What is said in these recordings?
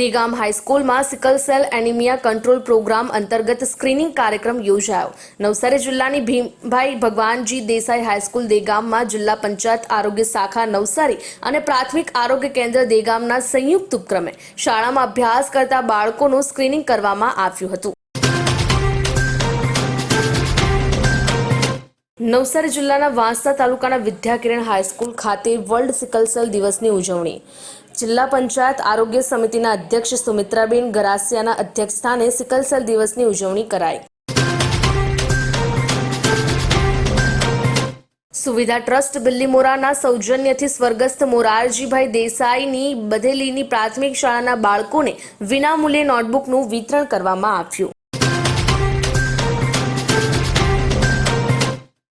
Degam હાઈસ્કૂલમાં sickle cell anaemia control programme અંતર્ગત screening કાર્યક્રમ યોજાયો. નવસારી જિલ્લાની ભીમભાઈ ભગવાનજી દેસાઈ હાઈસ્કૂલ દેગામમાં જિલ્લા પંચાયત આરોગ્ય શાખા નવસારી અને પ્રાથમિક આરોગ્ય કેન્દ્ર દેગામના સંયુક્ત ઉપક્રમે શાળામાં અભ્યાસ કરતા બાળકોનું સ્ક્રીનિંગ કરવામાં આવ્યું હતું. નવસારી જિલ્લાના વાંસદા તાલુકાના વિદ્યાકિરણ હાઈસ્કૂલ ખાતે વર્લ્ડ સિકલ સેલ દિવસની ઉજવણી. જિલ્લા પંચાયત આરોગ્ય સમિતિના અધ્યક્ષ સુમિત્રાબેન ગરાસિયાના અધ્યક્ષસ્થાને સિકલસેલ દિવસની ઉજવણી કરાઈ. સુવિધા ટ્રસ્ટ બિલ્લીમોરાના સૌજન્યથી સ્વર્ગસ્થ મોરારજીભાઈ દેસાઈની બધેલીની પ્રાથમિક શાળાના બાળકોને વિનામૂલ્યે નોટબુકનું વિતરણ કરવામાં આવ્યું.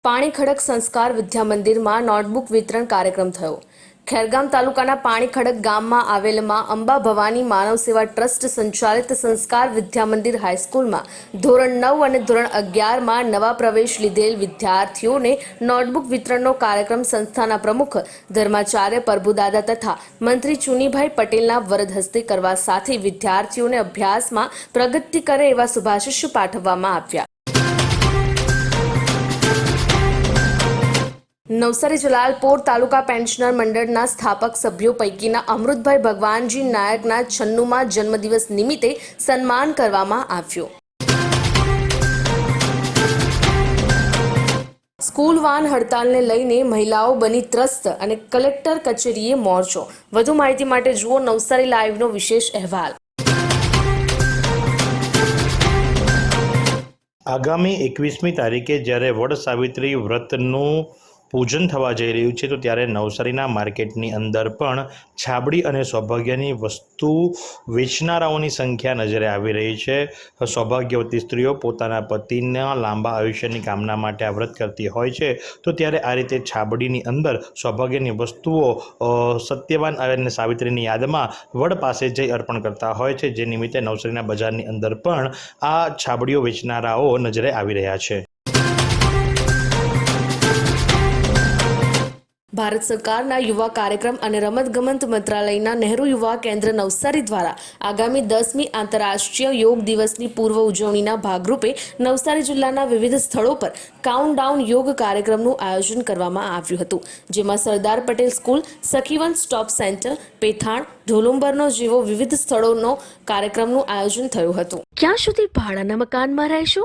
પાણી ખડક સંસ્કાર વિદ્યામંદિરમાં નોટબુક વિતરણ કાર્યક્રમ થયો. ખેરગામ તાલુકાના પાણીખડક ગામમાં આવેલમાં અંબા ભવાની માનવ સેવા ટ્રસ્ટ સંચાલિત સંસ્કાર વિદ્યા મંદિર હાઈસ્કૂલમાં ધોરણ નવ અને ધોરણ અગિયારમાં નવા પ્રવેશ લીધેલ વિદ્યાર્થીઓને નોટબુક વિતરણનો કાર્યક્રમ સંસ્થાના પ્રમુખ ધર્માચાર્ય પ્રભુદાદા તથા મંત્રી ચુનીભાઈ પટેલના વરદ હસ્તે કરવા સાથે વિદ્યાર્થીઓને અભ્યાસમાં પ્રગતિ કરે એવા શુભાશિષ્ય પાઠવવામાં આવ્યા. નવસારી જલાલપોર તાલુકા પેન્શનર મંડળના સ્થાપક સભ્યો પૈકીના અમૃતભાઈ ભગવાનજી નાયકના છન્નુમાં જન્મદિવસ નિમિત્તે સન્માન કરવામાં આવ્યું. સ્કૂલ વાન હડતાલને લઈને મહિલાઓ બની ત્રસ્ત અને કલેક્ટર કચેરીએ મોરચો. વધુ માહિતી માટે જુઓ નવસારી લાઈવનો વિશેષ અહેવાલ. આગામી એકવીસમી તારીખે જ્યારે વડ સાવિત્રી વ્રતનું પૂજન થવા જઈ રહ્યું છે, તો ત્યારે નવસારીના માર્કેટની અંદર પણ છાબડી અને સૌભાગ્યની વસ્તુ વેચનારાઓની સંખ્યા નજરે આવી રહી છે. સૌભાગ્યવતી સ્ત્રીઓ પોતાના પતિના લાંબા આયુષ્યની કામના માટે આ વ્રત કરતી હોય છે. તો ત્યારે આ રીતે છાબડીની અંદર સૌભાગ્યની વસ્તુઓ સત્યવાન અને સાવિત્રીની યાદમાં વડ પાસે જઈ અર્પણ કરતા હોય છે, જે નિમિત્તે નવસારીના બજારની અંદર પણ આ છાબડીઓ વેચનારાઓ નજરે આવી રહ્યા છે. ભારત સરકારના યુવા કાર્યક્રમ અને રમતગમત મંત્રાલયના નહેરુ યુવા કેન્દ્ર નવસારી દ્વારા આગામી દસમી આંતરરાષ્ટ્રીય યોગ દિવસની પૂર્વ ઉજવણીના ભાગરૂપે નવસારી જિલ્લાના વિવિધ સ્થળો પર કાઉન્ટડાઉન યોગ કાર્યક્રમનું આયોજન કરવામાં આવ્યું હતું, જેમાં Sardar Patel school, Sakhi one stop centre, Pethan, ઢોલુંબરનો જેવો વિવિધ સ્થળોનો કાર્યક્રમનું આયોજન થયું હતું. ક્યાં સુધી ભાડાના મકાનમાં રહેશો?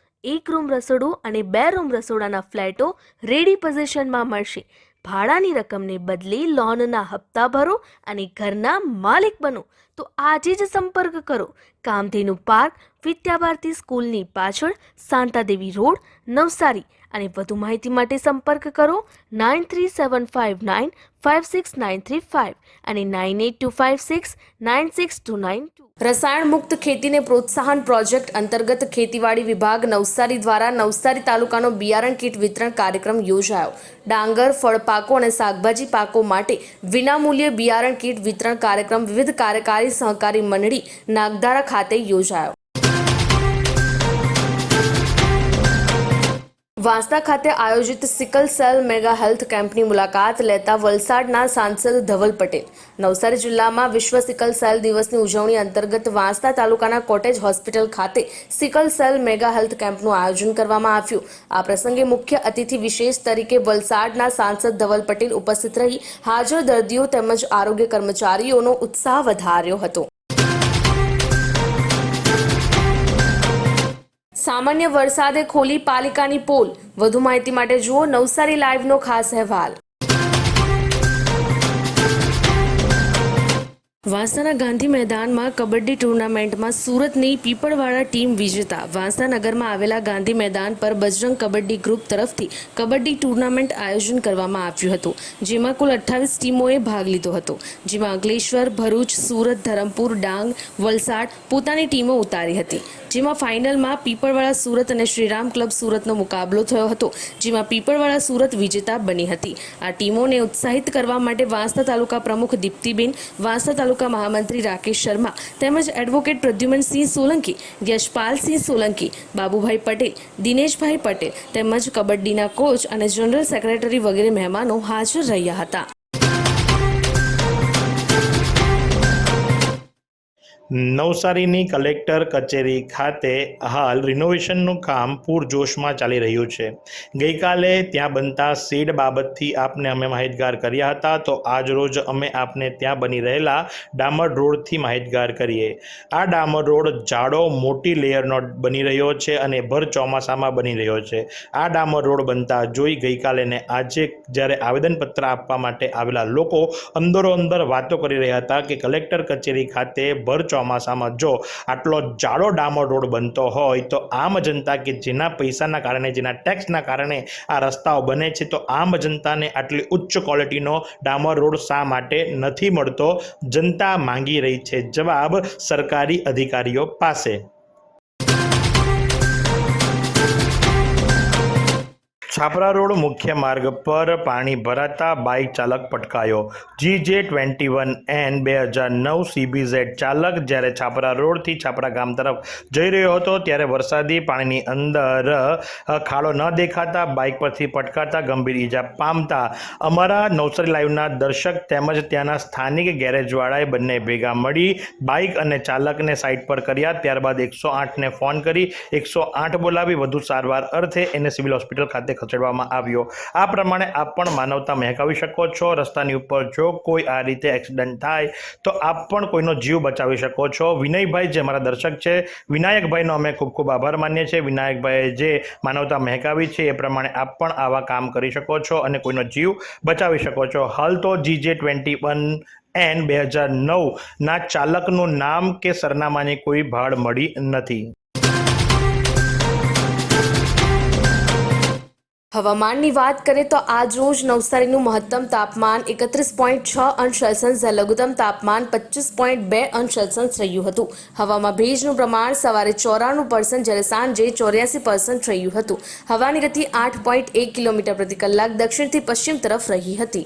એક રૂમ રસોડું અને બે રૂમ રસોડાના ફ્લેટો રેડી પોઝિશનમાં મળશે. ભાડાની રકમને બદલે લોનના હપ્તા ભરો અને ઘરના માલિક બનો. તો આજે જ સંપર્ક કરો. કામધેનુ પાર્ક, વિદ્યાભારતી સ્કૂલની પાછળ, શાંતાદેવી રોડ, નવસારી. અને વધુ માહિતી માટે સંપર્ક કરો nine three seven five nine five six nine three five અને nine eight two five six nine six two nine two. રસાયણ મુક્ત ખેતીને પ્રોત્સાહન પ્રોજેક્ટ અંતર્ગત ખેતીવાડી વિભાગ નવસારી દ્વારા નવસારી તાલુકાનો બિયારણ કીટ વિતરણ કાર્યક્રમ યોજાયો. ડાંગર, ફળપાકો અને શાકભાજી પાકો માટે વિનામૂલ્યે બિયારણ કીટ વિતરણ કાર્યક્રમ વિવિધ કાર્યકારી સહકારી મંડળી નાગધારા ખાતે યોજાયો. વાંસદા ખાતે આયોજિત સિકલ સેલ મેગા હેલ્થ કેમ્પની મુલાકાત લેતા વલસાડના સાંસદ ધવલ પટેલ. નવસારી જિલ્લામાં વિશ્વ સિકલ સેલ દિવસની ઉજવણી અંતર્ગત વાંસદા તાલુકાના કોટેજ હોસ્પિટલ ખાતે સિકલ સેલ મેગા હેલ્થ કેમ્પનું આયોજન કરવામાં આવ્યું. આ પ્રસંગે મુખ્ય અતિથિ વિશેષ તરીકે વલસાડના સાંસદ ધવલ પટેલ ઉપસ્થિત રહી. હાજર દર્દીઓ તેમજ આરોગ્ય કર્મચારીઓનો ઉત્સાહ વધાર્યો હતો. સામાન્ય વરસાદે ખોલી પાલિકાની પોલ. વધુ માહિતી માટે જુઓ નવસારી લાઈવનો ખાસ અહેવાલ. વાંસાના ગાંધી મેદાનમાં કબડ્ડી ટુર્નામેન્ટમાં સુરતની પીપળવાળા ટીમ વિજેતા. વાંસા નગરમાં આવેલા ગાંધી મેદાન પર બજરંગ કબડ્ડી ગ્રુપ તરફથી કબડ્ડી ટુર્નામેન્ટ આયોજન કરવામાં આવ્યું હતું, જેમાં કુલ અઠ્ઠાવીસ ટીમોએ ભાગ લીધો હતો. જેમાં અંકલેશ્વર, ભરૂચ, સુરત, ધરમપુર, ડાંગ, વલસાડ પોતાની ટીમો ઉતારી હતી. જેમાં ફાઇનલમાં પીપળવાળા સુરત અને શ્રીરામ ક્લબ સુરતનો મુકાબલો થયો હતો, જેમાં પીપળવાળા સુરત વિજેતા બની હતી. આ ટીમોને ઉત્સાહિત કરવા માટે વાંસદા તાલુકા પ્રમુખ દીપ્તિબેન, વાંસદા તાલુકા મહામંત્રી રાકેશ શર્મા તેમજ એડવોકેટ પ્રદ્યુમનસિંહ સોલંકી, યશપાલસિંહ સોલંકી, બાબુભાઈ પટેલ, દિનેશભાઈ પટેલ તેમજ કબડ્ડીના કોચ અને જનરલ સેક્રેટરી વગેરે મહેમાનો હાજર રહ્યા હતા. નવસારીની કલેક્ટર કચેરી ખાતે હાલ રિનોવેશનનું કામ પૂરજોશમાં ચાલી રહ્યું છે. ગઈકાલે ત્યાં બનતા સીડ બાબતથી આપને અમે માહિતગાર કર્યા હતા, તો આજ રોજ અમે આપને ત્યાં બની રહેલા ડામર રોડથી માહિતગાર કરીએ. આ ડામર રોડ જાડો, મોટી લેયરનો બની રહ્યો છે અને ભર ચોમાસામાં બની રહ્યો છે. આ ડામર રોડ બનતા જોઈ ગઈકાલે ને આજે જ્યારે આવેદનપત્ર આપવા માટે આવેલા લોકો અંદરો અંદર વાતો કરી રહ્યા હતા કે કલેક્ટર કચેરી ખાતે ભર ચોમાસામાં જો આટલો જાડો ડામર રોડ બનતો હોય તો આમ જનતા કે જેના પૈસાના કારણે, જેના ટેક્સના કારણે આ રસ્તાઓ બને છે, તો આમ જનતાને આટલી ઉચ્ચ ક્વોલિટીનો ડામર રોડ શા માટે નથી મળતો? જનતા માંગી રહી છે. જવાબ સરકારી અધિકારીઓ પાસે. છાપરા રોડ મુખ્ય માર્ગ પર પાણી ભરાતા બાઇક ચાલક પટકાયો. જી જે ટ્વેન્ટી વન એન બે હજાર નવ સીબીઝેડ ચાલક જ્યારે છાપરા રોડથી છાપરા ગામ તરફ જઈ રહ્યો હતો ત્યારે વરસાદી પાણીની અંદર ખાડો ન દેખાતા બાઇક પરથી પટકાતા ગંભીર ઈજા પામતા અમારા નવસારી લાઈવના દર્શક તેમજ ત્યાંના સ્થાનિક ગેરેજવાળાએ બંને ભેગા મળી બાઇક અને ચાલકને સાઇટ પર કર્યા. ત્યારબાદ એકસો આઠને ફોન કરી, એકસો આઠ બોલાવી, વધુ સારવાર અર્થે એને સિવિલ હોસ્પિટલ ખાતે ખસેડવામાં આવ્યો. આ પ્રમાણે આપ પણ માનવતા મહેકાવી શકો છો. રસ્તાની ઉપર જો કોઈ આ રીતે એક્સિડન્ટ થાય, તો આપ પણ કોઈનો જીવ બચાવી શકો છો. વિનયભાઈ જે અમારા દર્શક છે, વિનાયકભાઈનો અમે ખૂબ ખૂબ આભાર માનીએ છીએ. વિનાયકભાઈએ જે માનવતા મહેકાવી છે, એ પ્રમાણે આપ પણ આવા કામ કરી શકો છો અને કોઈનો જીવ બચાવી શકો છો. હાલ તો જી જે ટ્વેન્ટી વન એન બે હજાર નવના ચાલકનું નામ કે સરનામાની કોઈ ભાડ મળી નથી. હવામાનની વાત કરીએ તો આજ રોજ નવસારીનું મહત્તમ તાપમાન એકત્રીસ પોઈન્ટ છ અંશ સેલ્સિયસ લઘુત્તમ તાપમાન પચીસ પોઈન્ટ બે અંશ સેલ્સિયસ રહ્યું હતું. હવામાં ભેજનું પ્રમાણ સવારે ચોરાણું પર્સન્ટ જ્યારે સાંજે ચોર્યાસી પર્સન્ટ રહ્યું હતું. હવાની ગતિ આઠ પોઈન્ટ એક કિલોમીટર પ્રતિ કલાક દક્ષિણથી પશ્ચિમ તરફ રહી હતી.